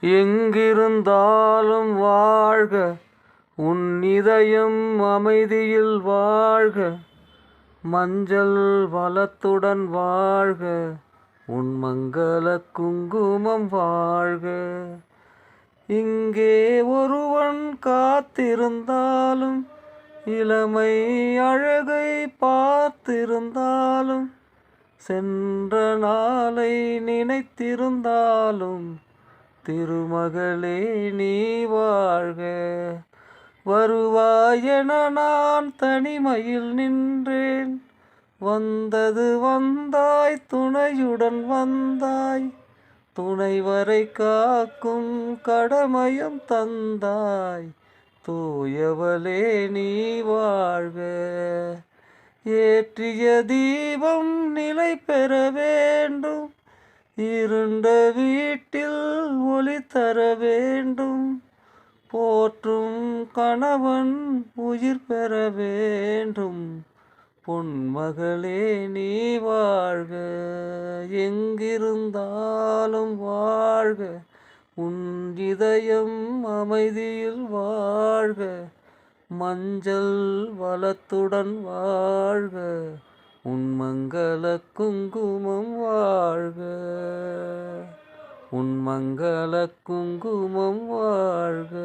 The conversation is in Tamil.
எங்கிருந்தாலும் வாழ்க. உன் இதயம் அமைதியில் வாழ்க. மஞ்சள் வளத்துடன் வாழ்க. உன் மங்கள குங்குமம் வாழ்க. இங்கே ஒருவன் காத்திருந்தாலும் இளமை அழகை பார்த்திருந்தாலும் சென்ற நாளை நினைத்திருந்தாலும் திருமகளே நீ வாழ்க. வருவாயென நான் தனிமையில் நின்றேன். வந்தது வந்தாய் துணையுடன் வந்தாய். துணைவரை காக்கும் கடமையும் தந்தாய். தூயவளே நீ வாழ்க. ஏற்றிய தீபம் நிலை பெற வேண்டும். இருண்ட வீட்டில் ஒளி தர வேண்டும். போற்றும் கணவன் உயிர் பெற வேண்டும். பொன்மகளே நீ வாழ்க. எங்கிருந்தாலும் வாழ்க. உன் இதயம் அமைதியில் வாழ்க. மஞ்சள் வளத்துடன் வாழ்க. உன்மங்கள குங்குமம் வாழ்க. உன்மங்கள குங்குமம் வாழ்க.